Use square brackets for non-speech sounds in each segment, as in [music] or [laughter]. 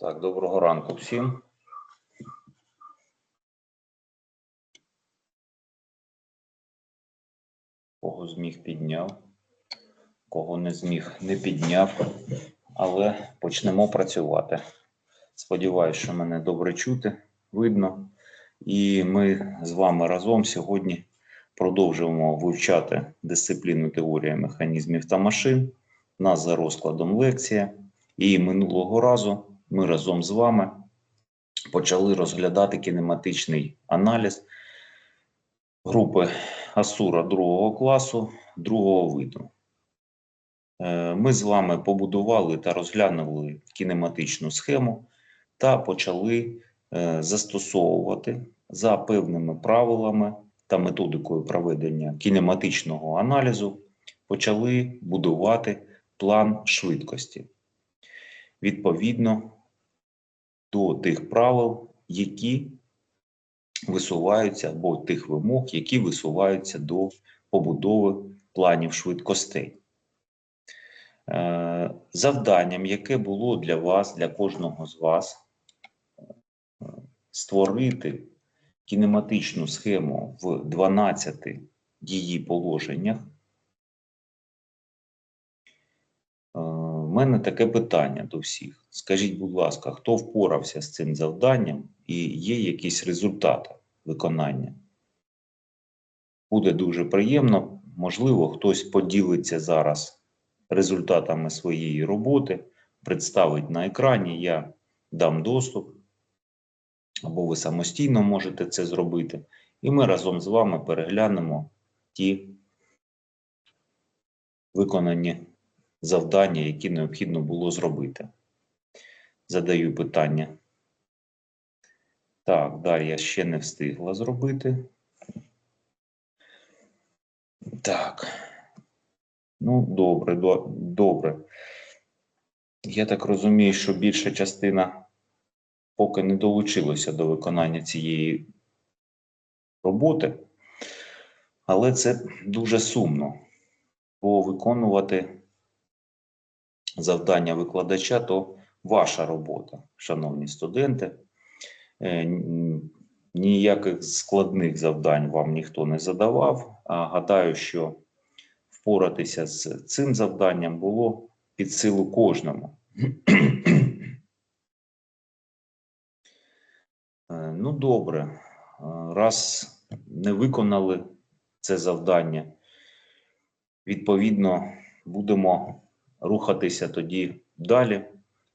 Так, доброго ранку всім. Кого зміг підняв, кого не зміг не підняв, але почнемо працювати. Сподіваюсь, що мене добре чути, видно. І ми з вами разом сьогодні продовжуємо вивчати дисципліну теорія механізмів та машин. У нас за розкладом лекція. І минулого разу ми разом з вами почали розглядати кінематичний аналіз групи Асура другого класу другого виду. Е, Ми з вами побудували та розглянули кінематичну схему та почали е, застосовувати за певними правилами та методикою проведення кінематичного аналізу, почали будувати план швидкості відповідно до тих правил, які висуваються, або тих вимог, які висуваються до побудови планів швидкостей. Е, Завданням, яке було для вас, для кожного з вас, е, створити кінематичну схему в 12 її положеннях. Мене таке питання до всіх. Скажіть, будь ласка, хто впорався з цим завданням і є якісь результати виконання? Буде дуже приємно. Можливо, хтось поділиться зараз результатами своєї роботи, представить на екрані, я дам доступ, або ви самостійно можете це зробити. І ми разом з вами переглянемо ті виконані завдання, які необхідно було зробити. Задаю питання. Так, Дар'я ще не встигла зробити. Так. Ну, добре, до- добре. Я так розумію, що більша частина поки не долучилася до виконання цієї роботи, але це дуже сумно, бо виконувати завдання викладача то ваша робота, шановні студенти. Е, Ніяких складних завдань вам ніхто не задавав. А гадаю, що впоратися з цим завданням було під силу кожному. Е, Ну, добре. Е, Раз не виконали це завдання, відповідно, будемо рухатися тоді далі.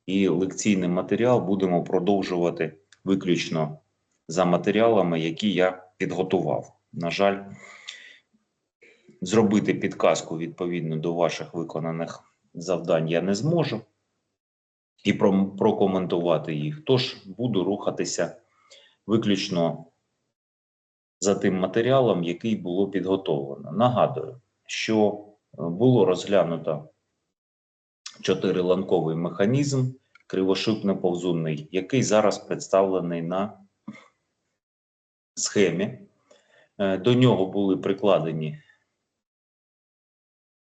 І лекційний матеріал будемо продовжувати виключно за матеріалами, які я підготував. На жаль, зробити підказку відповідно до ваших виконаних завдань я не зможу і прокоментувати їх. Тож буду рухатися виключно за тим матеріалом, який було підготовлено. Нагадую, що було розглянуто чотириланковий механізм кривошипно-повзунний, який зараз представлений на схемі. Е, До нього були прикладені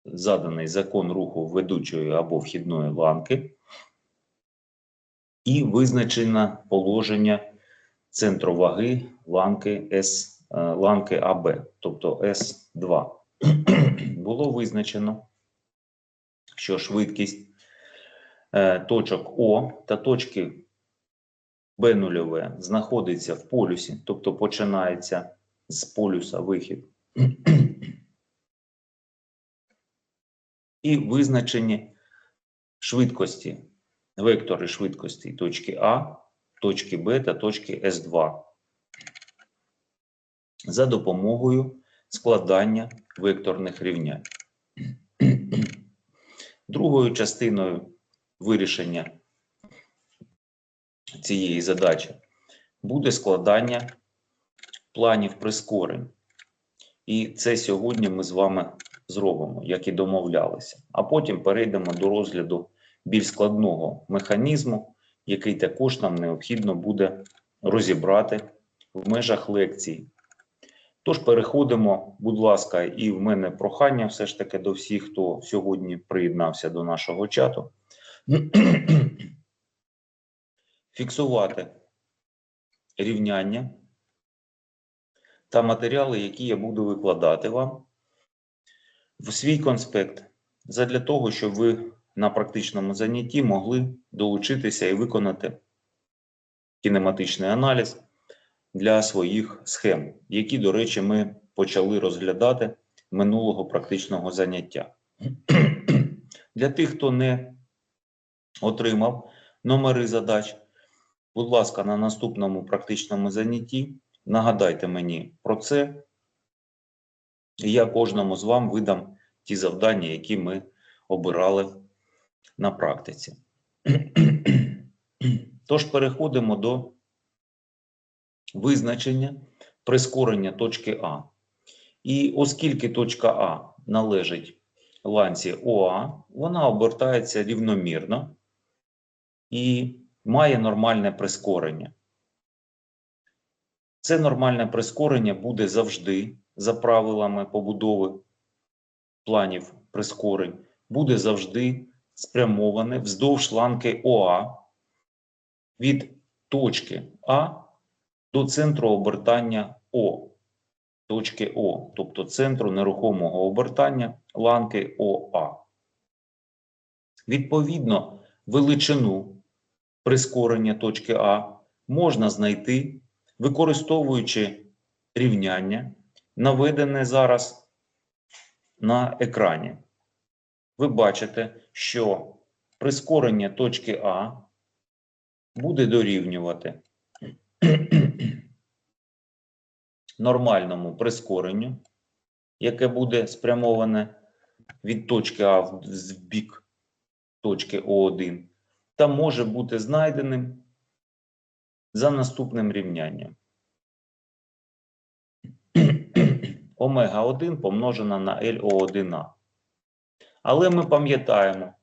заданий закон руху ведучої або вхідної ланки і визначено положення центру ваги ланки С, е, ланки АБ, тобто С2. [clears throat] Було визначено, що швидкість е, точок О та точки Б нульове знаходиться в полюсі, тобто починається з полюса вихід. І визначені швидкості, вектори швидкості точки А, точки Б та точки С2 за допомогою складання векторних рівнянь. Другою частиною вирішення цієї задачі буде складання планів прискорень. І це сьогодні ми з вами зробимо, як і домовлялися. А потім перейдемо до розгляду більш складного механізму, який також нам необхідно буде розібрати в межах лекції. Тож переходимо, будь ласка, і в мене прохання все ж таки до всіх, хто сьогодні приєднався до нашого чату. [clears throat] фіксувати рівняння та матеріали, які я буду викладати вам в свій конспект, задля того, щоб ви на практичному занятті могли долучитися і виконати кінематичний аналіз для своїх схем, які, до речі, ми почали розглядати минулого практичного заняття. [clears throat] Для тих, хто не отримав номери задач, будь ласка, на наступному практичному занятті нагадайте мені про це, і я кожному з вам видам ті завдання, які ми обирали на практиці. [clears throat] Тож переходимо до визначення прискорення точки А. І оскільки точка А належить ланці ОА, вона обертається рівномірно і має нормальне прискорення. Це нормальне прискорення буде завжди за правилами побудови планів прискорень, буде завжди спрямоване вздовж ланки ОА від точки А до центру обертання О, точки О, тобто центру нерухомого обертання ланки ОА. Відповідно, величину прискорення точки А можна знайти, використовуючи рівняння, наведене зараз на екрані. Ви бачите, що прискорення точки А буде дорівнювати нормальному прискоренню, яке буде спрямоване від точки А в бік точки О1, та може бути знайденим за наступним рівнянням. Омега 1 помножена на LO1А. Але ми пам'ятаємо,